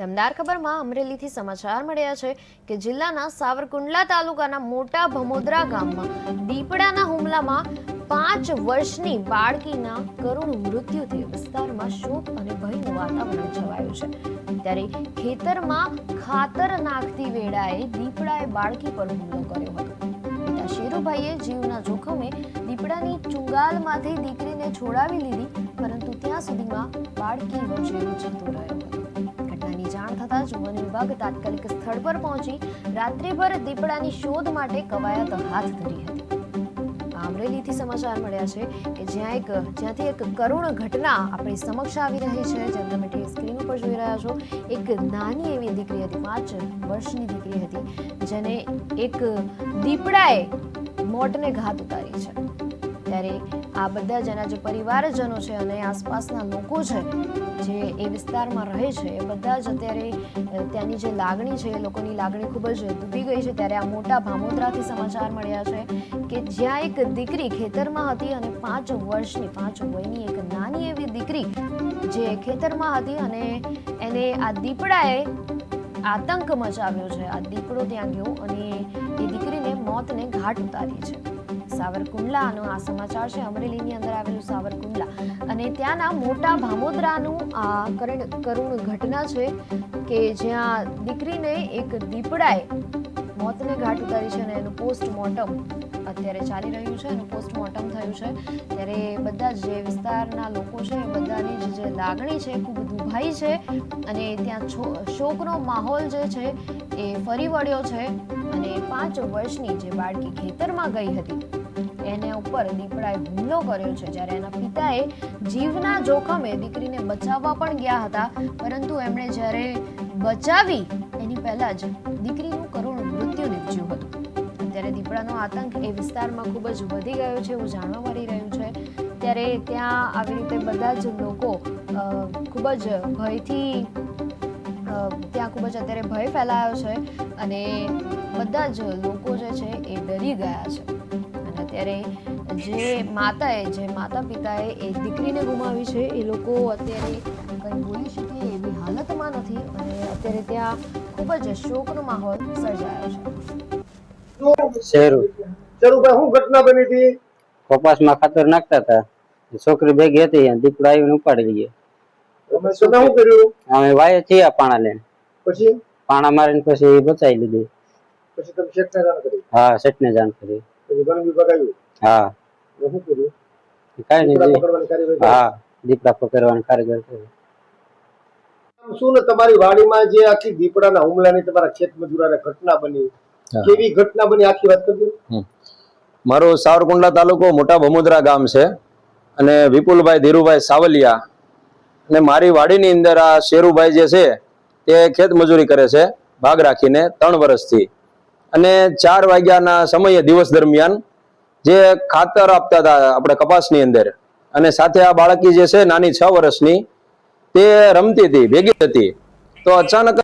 દમદાર ખબરમાં અમરેલીથી સમાચાર મળ્યા છે કે જિલ્લાના સાવરકુંડલા તાલુકાના મોટા ભમોદરા ગામમાં દીપડાના હુમલામાં પાંચ વર્ષની બાળકીના કરુણ મૃત્યુથી વિસ્તારમાં શોક અને ભયનું વાતાવરણ છવાયું છે. ત્યારે ખેતરમાં ખાતર નાખતી વેળાએ દીપડાએ બાળકી પર હુમલો કર્યો હતો. શેરુભાઈએ જીવના જોખમે દીપડાની ચુંગાલમાંથી દીકરીને છોડાવી લીધી, પરંતુ ત્યાં સુધીમાં બાળકીનો જીવ જતો રહ્યો હતો. જાણ થતાં જ વન વિભાગ તાત્કાલિક સ્થળ પર પહોંચી રાત્રિભર દીપડાની શોધ માટે કવાયત હાથ ધરી હતી. અમરેલીથી સમાચાર મળ્યા છે કે જ્યાં એક જ્યાંથી એક કરુણ ઘટના આપણી સમક્ષ આવી રહી છે. જેમ તમે ટીવી સ્ક્રીન ઉપર જોઈ રહ્યા છો, એક નાની એવી દીકરી હતી, પાંચ વર્ષની દીકરી હતી, જેને એક દીપડાએ મોટને ઘાત ઉતારી છે. ત્યારે આ બધા જેના જે પરિવારજનો છે અને આસપાસના લોકો છે, જે એ વિસ્તારમાં રહે છે, એ બધા જ અત્યારે ત્યાંની જે લાગણી છે, એ લોકોની લાગણી ખૂબ જ ડૂબી ગઈ છે. ત્યારે આ મોટા ભામોદરાથી સમાચાર મળ્યા છે કે જ્યાં એક દીકરી ખેતરમાં હતી અને પાંચ વર્ષની, પાંચ વયની એક નાની એવી દીકરી જે ખેતરમાં હતી અને એને આ દીપડાએ આતંક મચાવ્યો છે. આ દીપડો ત્યાં ગયો અને એ દીકરીને મોતને ઘાટ ઉતારી છે. સાવરકુંડલાનો આ સમાચાર છે. અમરેલીની અંદર આવેલું સાવરકુંડલા. અને ત્યાંના મોટા ભામોદરાનું આ કરણ કરુણ ઘટના છે કે જ્યાં દીકરીને એક દીપડાએ મોતને ઘાટ ઉતારી છે અને એનું પોસ્ટમોર્ટમ અત્યારે ચાલી રહ્યું છે. એનું પોસ્ટમોર્ટમ થયું છે. ત્યારે બધા જે વિસ્તારના લોકો છે એ બધાની જ લાગણી છે, ખૂબ દુભાઈ છે અને ત્યાં શોકનો માહોલ જે છે એ ફરી વળ્યો છે અને પાંચ વર્ષની જે બાળકી ખેતરમાં ગઈ હતી. એને ઉપર દીપડાએ હુમલો કર્યો છે. જ્યારે એના પિતાએ જીવના જોખમે દીકરીને બચાવવા પણ ગયા હતા. પરંતુ એમણે જ્યારે બચાવી, એની પહેલા જ દીકરીનું કરુણ મૃત્યુ નીપજ્યું હતું. અત્યારે દીપડાનો આતંક એ વિસ્તારમાં ખૂબ જ વધી ગયો છે એવું જાણવા મળી રહ્યું છે. ત્યારે ત્યાં આવી રીતે બધા જ લોકો ખૂબ જ ભયથી ત્યાં ખૂબ જ અત્યારે ભય ફેલાયો છે અને બધા જ લોકો જે છે એ ડરી ગયા છે. અને અત્યારે જે માતાએ જે માતા પિતાએ એ દીકરીને ગુમાવી છે એ લોકો અત્યારે કંઈ બોલી શકે એવી હાલતમાં નથી અને અત્યારે ત્યાં ખૂબ જ શોકનો માહોલ સર્જાયો છે. શેરું. ચરુભાઈ શું ઘટના બની હતી? કપાસમાં ખાતર નાખતા હતા. છોકરી ભેગી હતી અને દીપડો આવીને ઉપાડી લઈએ તમે શું કર્યું? અમે વાય થયા પાણા લઈને પછી? પાણા મારીને પછી બચાવી લીધી. પછી તમે શેઠને જાણ કરી? હા સેટને જાણ કરી. પછી વન વિભાગ આવ્યું હા. શું કર્યું? કાંઈ નહીં પકડવાની કાર્યવાહી કરી. હા દીપડા પકડવાનું કારીગર શું ને તમારી વાડીમાં જે આખી દીપડાના હુમલાની તમારા ખેત મજૂરાને ઘટના બની? કેવી ઘટના બની? આખી વાત કરજો મારો સાવરકુંડલા તાલુકો મોટા ભમોદરા ગામ છે. અને વિપુલભાઈ ધીરુભાઈ સાવલિયા અને મારી વાડીની અંદર આ શેરુભાઈ જે છે તે ખેત મજૂરી કરે છે ભાગ રાખીને ત્રણ વર્ષથી. અને ચાર વાગ્યાના સમયે દિવસ દરમિયાન જે ખાતર આપતા હતા આપણે કપાસની અંદર, અને સાથે આ બાળકી જે છે, નાની છ વર્ષની, તે રમતી હતી, ભેગી હતી. તો અચાનક